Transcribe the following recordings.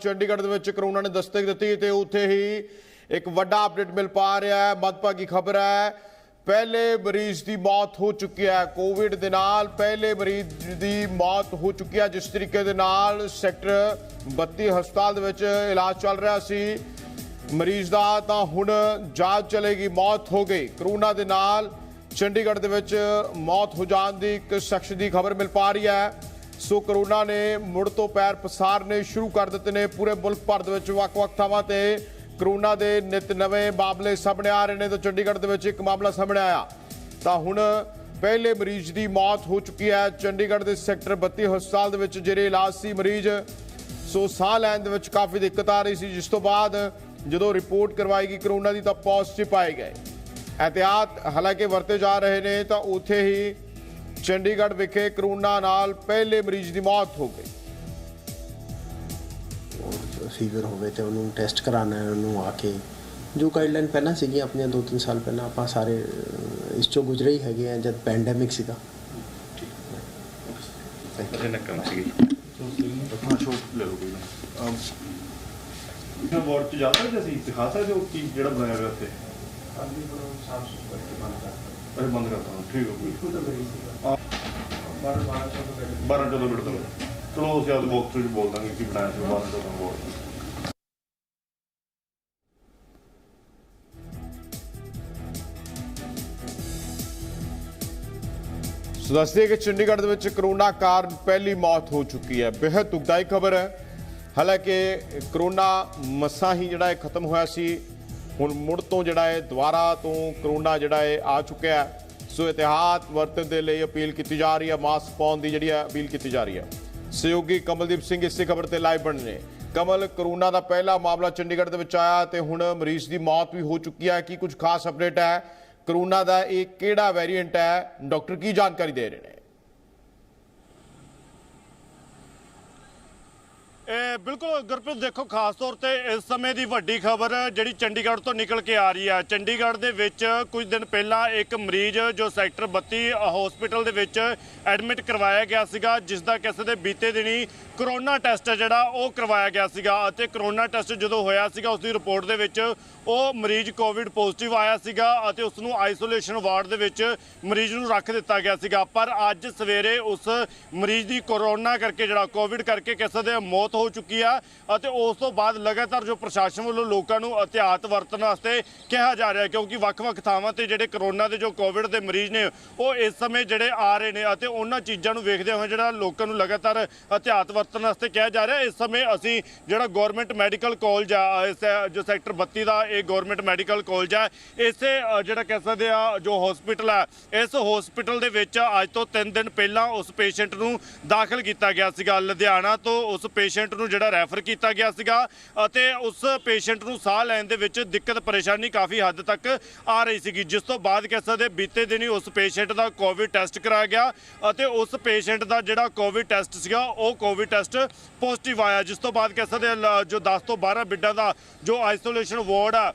ਚੰਡੀਗੜ੍ਹ ਦੇ ਵਿੱਚ ਕਰੋਨਾ ਨੇ ਦਸਤਕ ਦਿੱਤੀ ਤੇ ਉੱਥੇ ਹੀ ਇੱਕ ਵੱਡਾ ਅਪਡੇਟ ਮਿਲ ਪਾ ਰਿਹਾ ਹੈ। ਮਦਭਾਗੀ ਖਬਰ ਹੈ, ਪਹਿਲੇ ਮਰੀਜ਼ ਦੀ ਮੌਤ ਹੋ ਚੁੱਕੀ ਹੈ। ਕੋਵਿਡ ਦੇ ਨਾਲ ਪਹਿਲੇ ਮਰੀਜ਼ ਦੀ ਮੌਤ ਹੋ ਚੁੱਕੀ ਹੈ। ਜਿਸ ਤਰੀਕੇ ਦੇ ਨਾਲ ਸੈਕਟਰ 32 ਹਸਪਤਾਲ ਦੇ ਵਿੱਚ ਇਲਾਜ ਚੱਲ ਰਿਹਾ ਸੀ। ਮਰੀਜ਼ ਦਾ ਤਾਂ ਹੁਣ ਜਾਂਚ ਚਲੇਗੀ, ਮੌਤ ਹੋ ਗਈ। ਕਰੋਨਾ ਦੇ ਨਾਲ ਚੰਡੀਗੜ੍ਹ ਦੇ ਵਿੱਚ ਮੌਤ ਹੋ ਜਾਣ ਦੀ ਇੱਕ ਸ਼ਖਸ ਦੀ ਖਬਰ ਮਿਲ ਪਾ ਰਹੀ ਹੈ। ਸੋ ਕਰੋਨਾ ਨੇ ਮੁੜ ਤੋਂ ਪੈਰ ਪਸਾਰਨੇ ਸ਼ੁਰੂ ਕਰ ਦਿੱਤੇ ਨੇ ਪੂਰੇ ਮੁਲਕ ਭਰ ਦੇ ਵਿੱਚ ਵੱਖ-ਵੱਖ ਥਾਵਾਂ ਤੇ। ਕਰੋਨਾ ਦੇ ਨਿਤ ਨਵੇਂ ਮਾਮਲੇ ਸਾਹਮਣੇ ਆ ਰਹੇ ਨੇ ਤਾਂ ਚੰਡੀਗੜ੍ਹ ਦੇ ਵਿੱਚ ਇੱਕ ਮਾਮਲਾ ਸਾਹਮਣੇ ਆਇਆ। ਤਾਂ ਹੁਣ ਪਹਿਲੇ ਮਰੀਜ਼ ਦੀ ਮੌਤ ਹੋ ਚੁੱਕੀ ਹੈ। ਚੰਡੀਗੜ੍ਹ ਦੇ ਸੈਕਟਰ 32 ਹਸਪਤਾਲ ਦੇ ਵਿੱਚ ਜਿਹੜੇ ਇਲਾਜ ਸੀ ਮਰੀਜ਼, ਸੋ ਸਾਹ ਲੈਣ ਦੇ ਵਿੱਚ ਕਾਫੀ ਦਿੱਕਤ ਆ ਰਹੀ ਸੀ, ਜਿਸ ਤੋਂ ਬਾਅਦ ਜਦੋਂ ਰਿਪੋਰਟ ਕਰਵਾਈ ਗਈ ਕਰੋਨਾ ਦੀ ਤਾਂ ਪੋਜ਼ਿਟਿਵ ਪਾਏ ਗਏ। ਇਹਤਿਆਤ ਹਾਲਾਂਕਿ ਵਰਤੇ ਜਾ ਰਹੇ ਨੇ ਤਾਂ ਉੱਥੇ ਹੀ ਚੰਡੀਗੜ੍ਹ ਵਿਖੇ ਕਰੋਨਾ ਨਾਲ ਪਹਿਲੇ ਮਰੀਜ਼ ਦੀ ਮੌਤ ਹੋ ਗਈ। ਫੀਵਰ ਹੋਵੇ ਤੇ ਉਹਨੂੰ ਟੈਸਟ ਕਰਾਉਣਾ ਹੈ ਉਹਨੂੰ ਆ ਕੇ। ਜੋ ਗਾਈਡਲਾਈਨ ਪਹਿਲਾਂ ਸੀਗੀਆਂ ਆਪਣੀਆਂ 2-3 ਸਾਲ ਪਹਿਲਾਂ ਆਪਾਂ ਸਾਰੇ ਇਸ ਚੋਂ ਗੁਜ਼ਰੇ ਹੀ ਹੈਗੇ ਆ ਜਦ ਪੈਂਡੈਮਿਕ ਸੀਗਾ। ਅਜੇ ਨੱਕਮ ਸੀਗੀ। ਹਾਂ ਸ਼ੋਪ ਲੈ ਲਓ ਕੋਈ ਨਾ। ਇਹ ਵਾਰਡ ਚ ਜਾ ਸਕਦੇ ਅਸੀਂ ਦਿਖਾ ਸਕਦੇ ਹੋ ਕੀ ਜਿਹੜਾ ਬਣਾਇਆ ਹੋਇਆ ਉੱਥੇ? ਅਰੇ ਬੰਦ ਕਰਤਾ ਠੀਕ ਹੋ ਕੋਈ 12 14 ਮਿੰਟ ਚਲੋ ਅਸੀਂ ਆਪਦੇ ਬਾਕਸ ਵਿੱਚ ਬੋਲ ਦਾਂਗੇ ਕੀ ਬਣਾਇਆ ਸੀ 12 14 ਬੋਲ ਸੋ ਦੱਸਦੇ ਕਿ ਚੰਡੀਗੜ੍ਹ ਦੇ ਵਿੱਚ ਕਰੋਨਾ ਕਾਰਨ ਪਹਿਲੀ ਮੌਤ ਹੋ ਚੁੱਕੀ ਹੈ। ਬੇहद ਦੁਖਦਾਈ ਖਬਰ ਹੈ। ਹਾਲਾਂਕਿ ਕਰੋਨਾ ਮਸਾਂ ਹੀ ਜਿਹੜਾ ਹੈ ਖਤਮ ਹੋਇਆ ਸੀ ਹੁਣ ਮੁੜ ਤੋਂ ਜਿਹੜਾ ਹੈ ਦੁਬਾਰਾ ਤੋਂ ਕਰੋਨਾ ਜਿਹੜਾ ਹੈ ਆ ਚੁੱਕਿਆ ਹੈ, ਸੋ ਇਤਿਹਾਤ ਵਰਤਣ ਦੇ ਲਈ ਅਪੀਲ ਕੀਤੀ ਜਾ ਰਹੀ ਹੈ, ਮਾਸਕ ਪਾਉਣ ਦੀ ਜਿਹੜੀ ਹੈ ਅਪੀਲ ਕੀਤੀ ਜਾ ਰਹੀ ਹੈ। ਸਹਿਯੋਗੀ ਕਮਲਦੀਪ ਸਿੰਘ ਇਸੇ ਖਬਰ ਤੇ ਲਾਈਵ ਬਣ ਨੇ। ਕਮਲ, ਕਰੋਨਾ ਦਾ ਪਹਿਲਾ ਮਾਮਲਾ ਚੰਡੀਗੜ੍ਹ ਦੇ ਵਿੱਚ ਆਇਆ ਤੇ ਹੁਣ ਮਰੀਜ਼ ਦੀ ਮੌਤ ਵੀ ਹੋ ਚੁੱਕੀ ਹੈ। ਕੀ ਕੁਝ ਖਾਸ ਅਪਡੇਟ ਹੈ? ਕਰੋਨਾ ਦਾ ਇਹ ਕਿਹੜਾ ਵੇਰੀਐਂਟ ਹੈ? ਡਾਕਟਰ ਕੀ ਜਾਣਕਾਰੀ ਦੇ ਰਹੇ ਨੇ? ਬਿਲਕੁਲ ਗੁਰਪ੍ਰੀਤ, ਦੇਖੋ, ਖਾਸ ਤੌਰ ਤੇ ਇਸ ਸਮੇਂ ਦੀ ਵੱਡੀ ਖਬਰ ਜਿਹੜੀ ਚੰਡੀਗੜ੍ਹ ਤੋਂ ਨਿਕਲ ਕੇ ਆ ਰਹੀ ਹੈ। ਚੰਡੀਗੜ੍ਹ ਦੇ ਵਿੱਚ ਕੁਝ ਦਿਨ ਪਹਿਲਾਂ ਇੱਕ ਮਰੀਜ਼ ਜੋ ਸੈਕਟਰ 32 ਹਸਪੀਟਲ ਦੇ ਵਿੱਚ ਐਡਮਿਟ ਕਰਵਾਇਆ ਗਿਆ ਸੀਗਾ, ਜਿਸ ਦਾ ਕਿਸੇ ਦੇ ਬੀਤੇ ਦਿਨੀ ਕਰੋਨਾ ਟੈਸਟ ਹੈ ਜਿਹੜਾ ਉਹ ਕਰਵਾਇਆ ਗਿਆ ਸੀਗਾ ਅਤੇ ਕਰੋਨਾ ਟੈਸਟ ਜਦੋਂ ਹੋਇਆ ਸੀਗਾ, ਉਸ ਦੀ ਰਿਪੋਰਟ ਦੇ ਵਿੱਚ ਉਹ ਮਰੀਜ਼ ਕੋਵਿਡ ਪੋਜ਼ਿਟਿਵ ਆਇਆ ਸੀਗਾ ਅਤੇ ਉਸ ਨੂੰ ਆਈਸੋਲੇਸ਼ਨ ਵਾਰਡ ਦੇ ਵਿੱਚ ਮਰੀਜ਼ ਨੂੰ ਰੱਖ ਦਿੱਤਾ ਗਿਆ ਸੀਗਾ। ਪਰ ਅੱਜ ਸਵੇਰੇ ਉਸ ਮਰੀਜ਼ ਦੀ ਕਰੋਨਾ ਕਰਕੇ ਜਿਹੜਾ ਕੋਵਿਡ ਕਰਕੇ ਕਿਸੇ ਦੇ ਮੌਤ ਹੋ ਚੁੱਕੀ ਆ ਅਤੇ ਉਸ ਤੋਂ ਬਾਅਦ ਲਗਾਤਾਰ ਜੋ ਪ੍ਰਸ਼ਾਸਨ ਵੱਲੋਂ ਲੋਕਾਂ ਨੂੰ ਅਤਿਆਤ ਵਰਤਣ ਵਾਸਤੇ ਕਿਹਾ ਜਾ ਰਿਹਾ ਕਿਉਂਕਿ ਵੱਖ-ਵੱਖ ਥਾਵਾਂ ਤੇ ਜਿਹੜੇ ਕਰੋਨਾ ਦੇ ਜੋ ਕੋਵਿਡ ਦੇ ਮਰੀਜ਼ ਨੇ, ਉਹ ਇਸ ਸਮੇਂ ਜਿਹੜੇ ਆ ਰਹੇ ਨੇ ਅਤੇ ਉਹਨਾਂ ਚੀਜ਼ਾਂ ਨੂੰ ਵੇਖਦੇ ਹੋਏ ਜਿਹੜਾ ਲੋਕਾਂ ਨੂੰ ਲਗਾਤਾਰ ਅਤਿਆਤ ਵਰਤਣ ਵਾਸਤੇ ਕਿਹਾ ਜਾ ਰਿਹਾ ਇਸ ਸਮੇਂ ਅਸੀਂ ਜਿਹੜਾ ਗਵਰਨਮੈਂਟ ਮੈਡੀਕਲ ਕਾਲਜ ਆ ਜੋ ਸੈਕਟਰ 32 ਦਾ ਇਹ ਗਵਰਨਮੈਂਟ ਮੈਡੀਕਲ ਕਾਲਜ ਆ, ਇਸੇ ਜਿਹੜਾ ਕਹਿ ਸਕਦੇ ਆ, ਜੋ ਹਸਪੀਟਲ ਆ, ਇਸ ਹਸਪੀਟਲ ਦੇ ਵਿੱਚ ਅੱਜ ਤੋਂ 3 ਦਿਨ ਪਹਿਲਾਂ ਉਸ ਪੇਸ਼ੈਂਟ ਨੂੰ ਦਾਖਲ ਕੀਤਾ ਗਿਆ ਸੀਗਾ ਲੁਧਿਆਣਾ ਤੋਂ। ਉਸ ਪੇਸ਼ੈਂਟ ਨੂੰ ਜਿਹੜਾ ਰੈਫਰ ਕੀਤਾ ਗਿਆ ਸੀਗਾ ਅਤੇ ਉਸ ਪੇਸ਼ੈਂਟ ਨੂੰ ਸਾਹ ਲੈਣ ਦੇ ਵਿੱਚ ਦਿੱਕਤ ਪਰੇਸ਼ਾਨੀ ਕਾਫੀ ਹੱਦ ਤੱਕ ਆ ਰਹੀ ਸੀਗੀ। ਜਿਸ ਤੋਂ ਬਾਅਦ ਕਹਿ ਸਕਦੇ ਬੀਤੇ ਦਿਨੀ ਉਸ ਪੇਸ਼ੈਂਟ ਦਾ ਕੋਵਿਡ ਟੈਸਟ ਕਰਾਇਆ ਗਿਆ ਅਤੇ ਉਸ ਪੇਸ਼ੈਂਟ ਦਾ ਜਿਹੜਾ ਕੋਵਿਡ ਟੈਸਟ ਸੀਗਾ, ਉਹ ਕੋਵਿਡ ਟੈਸਟ ਪੋਜ਼ਿਟਿਵ ਆਇਆ। ਜਿਸ ਤੋਂ ਬਾਅਦ ਕਹਿ ਸਕਦੇ ਜੋ 10 ਤੋਂ 12 ਬਿੱਡਾਂ ਦਾ ਜੋ ਆਈਸੋਲੇਸ਼ਨ ਵਾਰਡ ਆ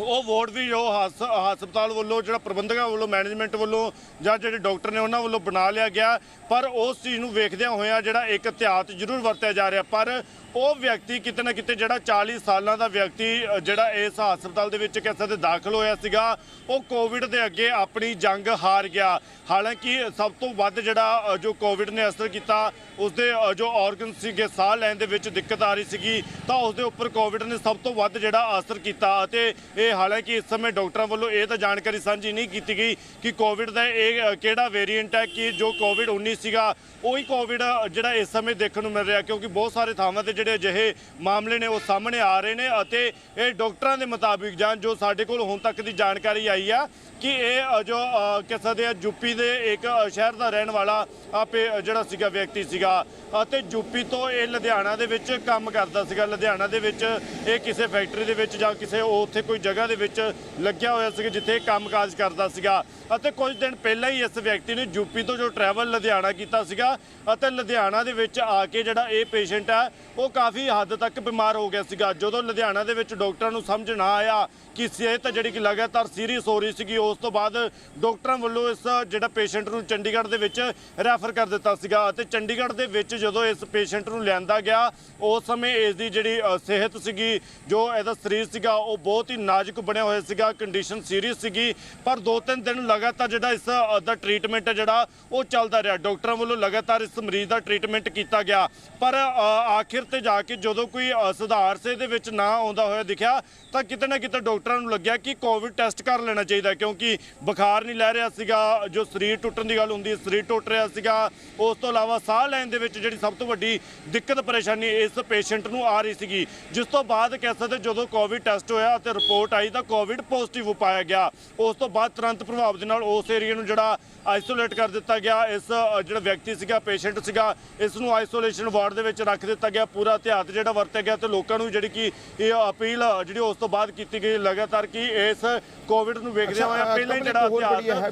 ਉਹ ਵਾਰਡ ਵੀ ਜੋ ਹਸ- ਹਸਪਤਾਲ ਵੱਲੋਂ, ਜਿਹੜਾ ਪ੍ਰਬੰਧਕਾਂ ਵੱਲੋਂ, ਮੈਨੇਜਮੈਂਟ ਵੱਲੋਂ ਜਾਂ ਜਿਹੜੇ ਡਾਕਟਰ ਨੇ ਉਹਨਾਂ ਵੱਲੋਂ ਬਣਾ ਲਿਆ ਗਿਆ। ਪਰ ਉਸ ਚੀਜ਼ ਨੂੰ ਵੇਖਦਿਆਂ ਹੋਇਆਂ ਜਿਹੜਾ ਇੱਕ ਇhtiyਾਤ ਜ਼ਰੂਰ ਵਰਤਿਆ ਜਾ ਰਿਹਾ। ਪਰ ਉਹ ਵਿਅਕਤੀ ਕਿਤੇ ਨਾ ਕਿਤੇ ਜਿਹੜਾ 40 ਸਾਲਾਂ ਦਾ ਵਿਅਕਤੀ ਜਿਹੜਾ ਇਸ ਹਸਪਤਾਲ ਦੇ ਵਿੱਚ ਕਿਸੇ ਦੇ ਦਾਖਲ ਹੋਇਆ ਸੀਗਾ ਉਹ ਕੋਵਿਡ ਦੇ ਅੱਗੇ ਆਪਣੀ ਜੰਗ ਹਾਰ ਗਿਆ। ਹਾਲਾਂਕਿ ਸਭ ਤੋਂ ਵੱਧ ਜਿਹੜਾ ਜੋ ਕੋਵਿਡ ਨੇ ਅਸਰ ਕੀਤਾ ਉਸਦੇ ਅ, ਜੋ ਆਰਗਨ ਸੀਗੇ ਸਾਹ ਲੈਣ ਦੇ ਵਿੱਚ ਦਿੱਕਤ ਆ ਰਹੀ ਸੀਗੀ ਤਾਂ ਉਸਦੇ ਉੱਪਰ ਕੋਵਿਡ ਨੇ ਸਭ ਤੋਂ ਵੱਧ ਜਿਹੜਾ ਅਸਰ ਕੀਤਾ ਅਤੇ ਇਹ ਹਾਲਾਂਕਿ ਇਸ ਸਮੇਂ ਡਾਕਟਰਾਂ ਵੱਲੋਂ ਇਹ ਤਾਂ ਜਾਣਕਾਰੀ ਸਾਂਝੀ ਨਹੀਂ ਕੀਤੀ ਗਈ ਕਿ ਕੋਵਿਡ ਦਾ ਇਹ ਕਿਹੜਾ ਵੇਰੀਐਂਟ ਹੈ ਕਿ ਜੋ ਕੋਵਿਡ 19 ਸੀਗਾ ਉਹੀ ਕੋਵਿਡ ਜਿਹੜਾ ਇਸ ਸਮੇਂ ਦੇਖਣ ਨੂੰ ਮਿਲ ਰਿਹਾ ਕਿਉਂਕਿ ਬਹੁਤ ਸਾਰੇ ਥਾਵਾਂ ਤੇ ਜਿਹੜੇ ਅਜਿਹੇ ਮਾਮਲੇ ਨੇ ਉਹ ਸਾਹਮਣੇ ਆ ਰਹੇ ਨੇ ਅਤੇ ਇਹ ਡਾਕਟਰਾਂ ਦੇ ਮੁਤਾਬਿਕ ਜਾਂ ਜੋ ਸਾਡੇ ਕੋਲ ਹੁਣ ਤੱਕ ਦੀ ਜਾਣਕਾਰੀ ਆਈ ਆ ਕਿ ਇਹ ਜੋ ਅ, ਕਹਿ ਸਕਦੇ ਆ ਯੂਪੀ ਦੇ ਇੱਕ ਸ਼ਹਿਰ ਦਾ ਰਹਿਣ ਵਾਲਾ ਆਪੇ ਜਿਹੜਾ ਸੀਗਾ ਵਿਅਕਤੀ ਸੀਗਾ ਅਤੇ ਯੂਪੀ ਤੋਂ ਇਹ ਲੁਧਿਆਣਾ ਦੇ ਵਿੱਚ ਕੰਮ ਕਰਦਾ ਸੀਗਾ। ਲੁਧਿਆਣਾ ਦੇ ਵਿੱਚ ਇਹ ਕਿਸੇ ਫੈਕਟਰੀ ਦੇ ਵਿੱਚ ਜਾਂ ਕਿਸੇ ਉੱਥੇ ਕੋਈ ਜਗ੍ਹਾ ਦੇ ਵਿੱਚ ਲੱਗਿਆ ਹੋਇਆ ਸੀ ਜਿੱਥੇ ਇਹ ਕੰਮਕਾਜ ਕਰਦਾ ਸੀਗਾ ਅਤੇ ਕੁਝ ਦਿਨ ਪਹਿਲਾਂ ਹੀ ਇਸ ਵਿਅਕਤੀ ਨੇ ਯੂਪੀ ਤੋਂ ਜੋ ਟਰੈਵਲ ਲੁਧਿਆਣਾ ਕੀਤਾ ਸੀਗਾ ਅਤੇ ਲੁਧਿਆਣਾ ਦੇ ਵਿੱਚ ਆ ਕੇ ਜਿਹੜਾ ਇਹ ਪੇਸ਼ੈਂਟ ਹੈ ਉਹ ਉਹ ਕਾਫੀ ਹੱਦ ਤੱਕ ਬਿਮਾਰ ਹੋ ਗਿਆ ਸੀਗਾ। ਜਦੋਂ ਲੁਧਿਆਣਾ ਦੇ ਵਿੱਚ ਡਾਕਟਰਾਂ ਨੂੰ ਸਮਝ ਨਾ ਆਇਆ ਕਿ ਸਿਹਤ ਜਿਹੜੀ ਕਿ ਲਗਾਤਾਰ ਸੀਰੀਅਸ ਹੋ ਰਹੀ ਸੀਗੀ ਉਸ ਤੋਂ ਬਾਅਦ ਡਾਕਟਰਾਂ ਵੱਲੋਂ ਇਸ ਜਿਹੜਾ ਪੇਸ਼ੈਂਟ ਨੂੰ ਚੰਡੀਗੜ੍ਹ ਦੇ ਵਿੱਚ ਰੈਫਰ ਕਰ ਦਿੱਤਾ ਸੀਗਾ ਅਤੇ ਚੰਡੀਗੜ੍ਹ ਦੇ ਵਿੱਚ ਜਦੋਂ ਇਸ ਪੇਸ਼ੈਂਟ ਨੂੰ ਲਿਆਂਦਾ ਗਿਆ ਉਸ ਸਮੇਂ ਇਸ ਦੀ ਜਿਹੜੀ ਸਿਹਤ ਸੀਗੀ ਜੋ ਇਹਦਾ ਸਰੀਰ ਸੀਗਾ ਉਹ ਬਹੁਤ ਹੀ ਨਾਜ਼ੁਕ ਬਣਿਆ ਹੋਇਆ ਸੀਗਾ ਕੰਡੀਸ਼ਨ ਸੀਰੀਅਸ ਸੀਗੀ ਪਰ ਦੋ ਤਿੰਨ ਦਿਨ ਲਗਾਤਾਰ ਜਿਹੜਾ ਇਸ ਅ, ਦਾ ਟ੍ਰੀਟਮੈਂਟ ਜਿਹੜਾ ਉਹ ਚੱਲਦਾ ਰਿਹਾ। ਡਾਕਟਰਾਂ ਵੱਲੋਂ ਲਗਾਤਾਰ ਇਸ ਮਰੀਜ਼ ਦਾ ਟ੍ਰੀਟਮੈਂਟ ਕੀਤਾ ਗਿਆ। ਪਰ ਆਖਿਰ ਤੇ ਜਾ ਕੇ ਜਦੋਂ ਕੋਈ ਸੁਧਾਰ ਸੇ ਦੇ ਵਿੱਚ ਨਾ ਆਉਂਦਾ ਹੋਇਆ ਦਿਖਿਆ, ਤਾਂ ਕਿਤੇ ਨਾ ਕਿਤੇ ਡਾਕਟਰਾਂ ਨੂੰ ਲੱਗਿਆ ਕਿ ਕੋਵਿਡ ਟੈਸਟ ਕਰ ਲੈਣਾ ਚਾਹੀਦਾ ਕਿਉਂਕਿ ਬੁਖਾਰ ਨਹੀਂ ਲੈ ਰਿਹਾ ਸੀਗਾ, ਜੋ ਸਰੀਰ ਟੁੱਟਣ ਦੀ ਗੱਲ ਹੁੰਦੀ ਸਰੀਰ ਟੁੱਟ ਰਿਹਾ ਸੀਗਾ। ਉਸ ਤੋਂ ਇਲਾਵਾ ਸਾਹ ਲੈਣ ਦੇ ਵਿੱਚ ਜਿਹੜੀ ਸਭ ਤੋਂ ਵੱਡੀ ਦਿੱਕਤ, ਪਰੇਸ਼ਾਨੀ ਇਸ ਪੇਸ਼ੈਂਟ ਨੂੰ ਆ ਰਹੀ ਸੀਗੀ। ਜਿਸ ਤੋਂ ਬਾਅਦ ਕਹਿ ਸਕਦੇ ਜਦੋਂ ਕੋਵਿਡ ਟੈਸਟ ਹੋਇਆ ਅਤੇ ਰਿਪੋਰਟ ਆਈ, ਤਾਂ ਕੋਵਿਡ ਪੋਜ਼ਿਟਿਵ ਪਾਇਆ ਗਿਆ। ਉਸ ਤੋਂ ਬਾਅਦ ਤੁਰੰਤ ਪ੍ਰਭਾਵ ਦੇ ਨਾਲ ਉਸ ਏਰੀਆ ਨੂੰ ਜਿਹੜਾ ਆਈਸੋਲੇਟ ਕਰ ਦਿੱਤਾ ਗਿਆ। ਇਸ ਜਿਹੜਾ ਵਿਅਕਤੀ ਸੀਗਾ ਪੇਸ਼ੈਂਟ ਸੀਗਾ, ਇਸ ਨੂੰ ਆਈਸੋਲੇਸ਼ਨ ਵਾਰਡ ਦੇ ਵਿੱਚ ਰੱਖ ਦਿੱਤਾ ਗਿਆ। ਪੂਰਾ ਇਤਿਹਾਤ ਜਿਹੜਾ ਵਰਤਿਆ ਗਿਆ ਤੇ ਲੋਕਾਂ ਨੂੰ ਜਿਹੜੀ ਕਿ ਇਹ ਅਪੀਲ ਜਿਹੜੀ ਉਸ ਤੋਂ ਬਾਅਦ ਕੀਤੀ ਗਈ ਲਗਾਤਾਰ ਕਿ ਇਸ ਕੋਵਿਡ ਨੂੰ ਵੇਖਦੇ ਹੋਏ ਪਹਿਲਾਂ ਹੀ ਜਿਹੜਾ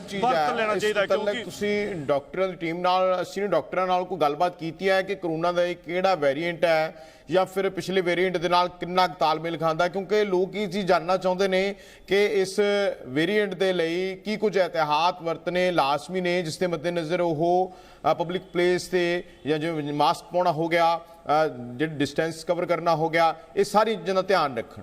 ਚੀਜ਼ ਵਰਤ ਲੈਣਾ ਚਾਹੀਦਾ ਕਿਉਂਕਿ ਤੁਸੀਂ ਡਾਕਟਰਾਂ ਦੀ ਟੀਮ ਨਾਲ ਸੀਨੀਅਰ ਡਾਕਟਰਾਂ ਨਾਲ ਕੋਈ ਗੱਲਬਾਤ ਕੀਤੀ ਹੈ ਕਿ ਕਰੋਨਾ ਦਾ ਇਹ ਕਿਹੜਾ ਵੇਰੀਐਂਟ ਹੈ? ਜਾਂ ਫਿਰ ਪਿਛਲੇ ਵੇਰੀਐਂਟ ਦੇ ਨਾਲ ਕਿੰਨਾ ਕੁ ਤਾਲਮੇਲ ਖਾਂਦਾ ਕਿਉਂਕਿ ਲੋਕ ਇਹ ਚੀਜ਼ ਜਾਨਣਾ ਚਾਹੁੰਦੇ ਨੇ ਕਿ ਇਸ ਵੇਰੀਐਂਟ ਦੇ ਲਈ ਕੀ ਕੁਝ ਇਹਤਿਆਤ ਵਰਤਨੇ ਲਾਜ਼ਮੀ ਨੇ ਜਿਸ ਦੇ ਮੱਦੇਨਜ਼ਰ ਉਹ ਪਬਲਿਕ ਪਲੇਸ ਤੇ ਜਾਂ ਜਿਵੇਂ ਮਾਸਕ ਪਾਉਣਾ ਹੋ ਗਿਆ ਅ, ਜਿਹੜੀ ਡਿਸਟੈਂਸ ਕਵਰ ਕਰਨਾ ਹੋ ਗਿਆ ਇਹ ਸਾਰੀ ਚੀਜ਼ਾਂ ਦਾ ਧਿਆਨ ਰੱਖਣ।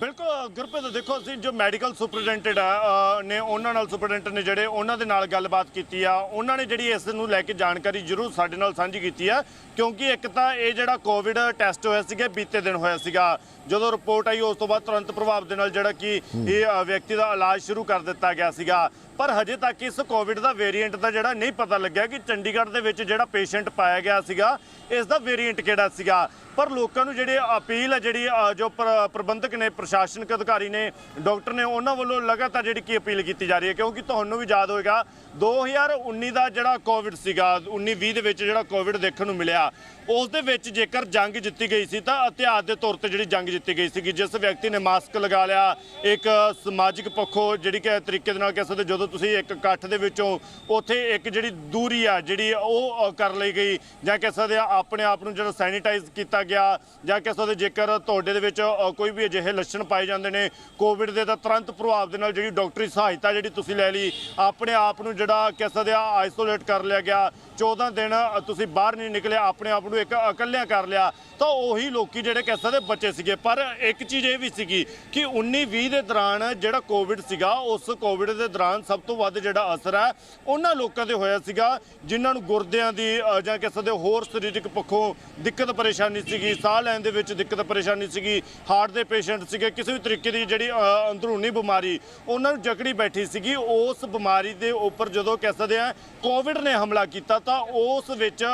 ਬਿਲਕੁਲ ਗੁਰਪ੍ਰੀਤ ਦੇਖੋ ਅਸੀਂ ਜੋ ਮੈਡੀਕਲ ਸੁਪਰਡੈਂਟਡ ਆ ਨੇ ਉਹਨਾਂ ਨਾਲ ਸੁਪਰਡੈਂਟ ਨੇ ਜਿਹੜੇ ਉਹਨਾਂ ਦੇ ਨਾਲ ਗੱਲਬਾਤ ਕੀਤੀ ਆ ਉਹਨਾਂ ਨੇ ਜਿਹੜੀ ਇਸ ਨੂੰ ਲੈ ਕੇ ਜਾਣਕਾਰੀ ਜ਼ਰੂਰ ਸਾਡੇ ਨਾਲ ਸਾਂਝੀ ਕੀਤੀ ਆ ਕਿਉਂਕਿ ਇੱਕ ਤਾਂ ਇਹ ਜਿਹੜਾ ਕੋਵਿਡ ਟੈਸਟ ਹੋਇਆ ਸੀਗਾ ਬੀਤੇ ਦਿਨ ਹੋਇਆ ਸੀਗਾ। ਜਦੋਂ ਰਿਪੋਰਟ ਆਈ ਉਸ ਤੋਂ ਬਾਅਦ ਤੁਰੰਤ ਪ੍ਰਭਾਵ ਦੇ ਨਾਲ ਜਿਹੜਾ ਕਿ ਇਹ ਵਿਅਕਤੀ ਦਾ ਇਲਾਜ ਸ਼ੁਰੂ ਕਰ ਦਿੱਤਾ ਗਿਆ ਸੀਗਾ। ਪਰ ਹਜੇ ਤੱਕ ਇਸ ਕੋਵਿਡ ਦਾ ਵੇਰੀਐਂਟ ਦਾ ਜਿਹੜਾ ਨਹੀਂ ਪਤਾ ਲੱਗਿਆ ਕਿ ਚੰਡੀਗੜ੍ਹ ਦੇ ਵਿੱਚ ਜਿਹੜਾ ਪੇਸ਼ੈਂਟ ਪਾਇਆ ਗਿਆ ਸੀਗਾ, ਇਸ ਦਾ ਵੇਰੀਐਂਟ ਕਿਹੜਾ ਸੀਗਾ? ਪਰ ਲੋਕਾਂ ਨੂੰ ਜਿਹੜੀ ਅਪੀਲ ਹੈ, ਜਿਹੜੀ ਜੋ ਪ੍ਰਬੰਧਕ ਨੇ, ਪ੍ਰਸ਼ਾਸਨਿਕ ਅਧਿਕਾਰੀ ਨੇ, ਡਾਕਟਰ ਨੇ, ਉਹਨਾਂ ਵੱਲੋਂ ਲਗਾਤਾਰ ਜਿਹੜੀ ਕੀ ਅਪੀਲ ਕੀਤੀ ਜਾ ਰਹੀ ਹੈ, ਕਿਉਂਕਿ ਤੁਹਾਨੂੰ ਵੀ ਯਾਦ ਹੋਵੇਗਾ 2019 ਦਾ ਜਿਹੜਾ ਕੋਵਿਡ ਸੀਗਾ 19-20 ਦੇ ਵਿੱਚ ਜਿਹੜਾ ਕੋਵਿਡ ਦੇਖਣ ਨੂੰ ਮਿਲਿਆ, ਉਸ ਦੇ ਵਿੱਚ ਜੇਕਰ ਜੰਗ ਜਿੱਤੀ ਗਈ ਸੀ ਤਾਂ ਇਤਿਹਾਸ ਦੇ ਤੌਰ ਤੇ ਜਿਹੜੀ ਜੰਗ ਜਿੱਤੀ ਗਈ ਸੀਗੀ, ਜਿਸ ਵਿਅਕਤੀ ਨੇ ਮਾਸਕ ਲਗਾ ਲਿਆ, ਇੱਕ ਸਮਾਜਿਕ ਪੱਖੋਂ ਜਿਹੜੀ ਕਿ ਤਰੀਕੇ ਦੇ ਨਾਲ ਕਹਿ ਸਕਦੇ, ਜਦੋਂ ਤੁਸੀਂ ਇੱਕ ਇਕੱਠ ਦੇ ਵਿੱਚੋਂ ਉੱਥੇ ਇੱਕ ਜਿਹੜੀ ਦੂਰੀ ਆ, ਜਿਹੜੀ ਉਹ ਕਰ ਲਈ ਗਈ ਜਾਂ ਕਹਿ ਸਕਦੇ ਆ ਆਪਣੇ ਆਪ ਨੂੰ ਜਿਹੜਾ ਸੈਨੀਟਾਈਜ਼ ਕੀਤਾ ਗਿਆ ਜਾਂ ਕਹਿ ਸਕਦੇ ਜੇਕਰ ਤੁਹਾਡੇ ਦੇ ਵਿੱਚ ਕੋਈ ਵੀ ਅਜਿਹੇ ਲੱਛਣ ਪਾਏ ਜਾਂਦੇ ਨੇ ਕੋਵਿਡ ਦੇ, ਤਾਂ ਤੁਰੰਤ ਪ੍ਰਭਾਵ ਦੇ ਨਾਲ ਜਿਹੜੀ ਡਾਕਟਰੀ ਸਹਾਇਤਾ ਜਿਹੜੀ ਤੁਸੀਂ ਲੈ ਲਈ, ਆਪਣੇ ਆਪ ਨੂੰ ਜਿਹੜਾ ਕਹਿ ਸਕਦੇ ਆ ਆਈਸੋਲੇਟ ਕਰ ਲਿਆ ਗਿਆ 14 ਦਿਨ ਤੁਸੀਂ ਬਾਹਰ ਨਹੀਂ ਨਿਕਲੇ, ਆਪਣੇ ਆਪ ਨੂੰ ਇੱਕ ਇਕੱਲਿਆਂ ਕਰ ਲਿਆ, ਤਾਂ ਉਹੀ ਲੋਕੀ ਜਿਹੜੇ ਕਹਿ ਸਕਦੇ ਬੱਚੇ ਸੀਗੇ। ਪਰ ਇੱਕ ਚੀਜ਼ ਇਹ ਵੀ ਸੀਗੀ ਕਿ 19 20 ਦੇ ਦੌਰਾਨ ਜਿਹੜਾ ਕੋਵਿਡ ਸੀਗਾ, ਉਸ ਕੋਵਿਡ ਦੇ ਦੌਰਾਨ ਸਭ ਤੋਂ ਵੱਧ ਜਿਹੜਾ ਅਸਰ ਹੈ, ਉਹਨਾਂ ਲੋਕਾਂ ਤੇ ਹੋਇਆ ਸੀਗਾ, ਜਿਨ੍ਹਾਂ ਨੂੰ ਗੁਰਦਿਆਂ ਦੀ ਜਾਂ ਕਹਿ ਸਕਦੇ ਹੋਰ ਸਰੀਰਕ ਪੱਖੋਂ ਦਿੱਕਤ ਪਰੇਸ਼ਾਨੀ ਸੀਗੀ, ਸਾਹ ਲੈਣ ਦੇ ਵਿੱਚ ਦਿੱਕਤ ਪਰੇਸ਼ਾਨੀ ਸੀਗੀ, ਹਾਰਟ ਦੇ ਪੇਸ਼ੈਂਟ ਸੀਗੇ, ਕਿਸੇ ਵੀ ਤਰੀਕੇ ਦੀ ਜਿਹੜੀ ਅੰਦਰੂਨੀ ਬਿਮਾਰੀ, ਉਹਨਾਂ ਨੂੰ ਜਕੜੀ ਬੈਠੀ ਸੀਗੀ, ਉਸ ਬਿਮਾਰੀ ਦੇ ਉੱਪਰ ਜਦੋਂ ਕਹਿ ਸਕਦੇ ਆ ਕੋਵਿਡ ਨੇ ਹਮਲਾ ਕੀਤਾ ਤਾਂ ਉਸ ਵਿੱਚ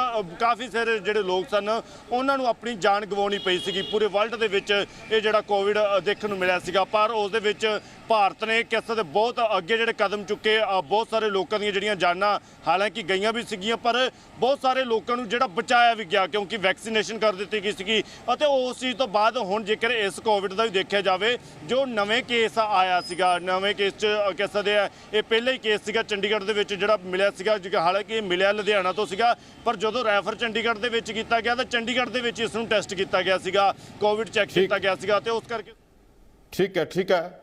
ਕਾਫੀ ਸਾਰੇ ਜਿਹੜੇ ਲੋਕ ਸਨ, ਉਹਨਾਂ ਨੂੰ ਆਪਣੀ ਜਾਨ ਗਵਾਉਣੀ ਪਈ ਸੀਗੀ, ਪੂਰੇ ਵਰਲਡ ਦੇ ਵਿੱਚ ਇਹ ਜਿਹੜਾ ਕੋਵਿਡ ਦੇਖਣ ਨੂੰ ਮਿਲਿਆ ਸੀਗਾ, ਪਰ ਉਸ ਦੇ ਵਿੱਚ ਭਾਰਤ ਨੇ ਕਹਿ ਸਕਦੇ ਬਹੁਤ ਅੱਗੇ ਜਿਹੜੇ ਕਦਮ ਚੁੱਕੇ ਬਹੁਤ ਸਾਰੇ ਲੋਕਾਂ ਦੀਆਂ ਜਿਹੜੀਆਂ ਜਾਨਾਂ ਹਾਲਾਂਕਿ ਗਈਆਂ ਵੀ ਸੀਗੀਆਂ ਪਰ ਬਹੁਤ ਸਾਰੇ ਲੋਕਾਂ ਨੂੰ ਜਿਹੜਾ ਬਚਾਇਆ ਵੀ ਗਿਆ ਕਿਉਂਕਿ ਵੈਕਸੀਨੇਸ਼ਨ ਕਰ ਦਿੱਤੀ ਗਈ ਸੀਗੀ। ਅਤੇ ਉਸ ਚੀਜ਼ ਤੋਂ ਬਾਅਦ ਹੁਣ ਜੇਕਰ ਇਸ ਕੋਵਿਡ ਦਾ ਵੀ ਦੇਖਿਆ ਜਾਵੇ ਜੋ ਨਵੇਂ ਕੇਸ ਆਇਆ ਸੀਗਾ ਨਵੇਂ ਕੇਸ ਚ ਕਹਿ ਸਕਦੇ ਆ ਇਹ ਪਹਿਲਾ ਹੀ ਕੇਸ ਸੀਗਾ ਚੰਡੀਗੜ੍ਹ ਦੇ ਵਿੱਚ ਜਿਹੜਾ ਮਿਲਿਆ ਸੀਗਾ ਹਾਲਾਂਕਿ ਇਹ ਮਿਲਿਆ ਲੁਧਿਆਣਾ ਤੋਂ ਸੀਗਾ ਪਰ ਜਦੋਂ ਰੈਫਰ ਚੰਡੀਗੜ੍ਹ ਦੇ ਵਿੱਚ ਕੀਤਾ ਗਿਆ ਤਾਂ ਚੰਡੀਗੜ੍ਹ ਦੇ ਵਿੱਚ ਇਸ ਨੂੰ ਟੈਸਟ ਕੀਤਾ ਗਿਆ ਸੀਗਾ ਕੋਵਿਡ ਚੈੱਕ ਕੀਤਾ ਗਿਆ ਸੀਗਾ ਤੇ ਉਸ ਕਰਕੇ ਠੀਕ ਹੈ ਠੀਕ ਹੈ।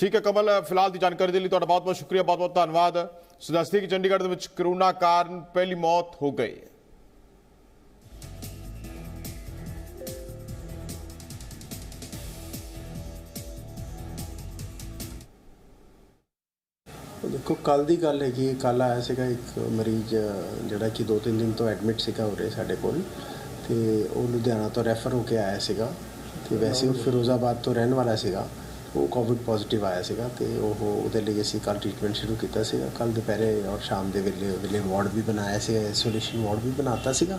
ਠੀਕ ਹੈ ਕਮਲ, ਫਿਲਹਾਲ ਦੀ ਜਾਣਕਾਰੀ ਦੇ ਲਈ ਤੁਹਾਡਾ ਬਹੁਤ ਬਹੁਤ ਸ਼ੁਕਰੀਆ ਬਹੁਤ ਬਹੁਤ ਧੰਨਵਾਦ। ਸੋ ਦੱਸਦੀ ਕਿ ਚੰਡੀਗੜ੍ਹ ਦੇ ਵਿੱਚ ਕਰੋਨਾ ਕਾਰਨ ਪਹਿਲੀ ਮੌਤ ਹੋ ਗਈ। ਦੇਖੋ ਕੱਲ ਦੀ ਗੱਲ ਹੈਗੀ ਕੱਲ ਆਇਆ ਸੀਗਾ ਇੱਕ ਮਰੀਜ਼, ਜਿਹੜਾ ਕਿ 2-3 ਦਿਨ ਤੋਂ ਐਡਮਿਟ ਸੀਗਾ ਉਰੇ ਸਾਡੇ ਕੋਲ। ਤੇ ਉਹ ਲੁਧਿਆਣਾ ਤੋਂ ਰੈਫਰ ਹੋ ਕੇ ਆਇਆ ਸੀਗਾ। ਤੇ ਵੈਸੇ ਉਹ ਫਿਰੋਜ਼ਾਬਾਦ ਤੋਂ ਰਹਿਣ ਵਾਲਾ ਸੀਗਾ। ਉਹ ਕੋਵਿਡ ਪੋਜ਼ਿਟਿਵ ਆਇਆ ਸੀਗਾ ਤੇ ਉਹ ਉਹਦੇ ਲਈ ਅਸੀਂ ਕੱਲ ਟ੍ਰੀਟਮੈਂਟ ਸ਼ੁਰੂ ਕੀਤਾ ਸੀਗਾ। ਕੱਲ ਦੁਪਹਿਰੇ ਔਰ ਸ਼ਾਮ ਦੇ ਵੇਲੇ ਉਹਦੇ ਲਈ ਵਾਰਡ ਵੀ ਬਣਾਇਆ ਸੀਗਾ ਆਈਸੋਲੇਸ਼ਨ ਵਾਰਡ ਵੀ ਬਣਾਤਾ ਸੀਗਾ।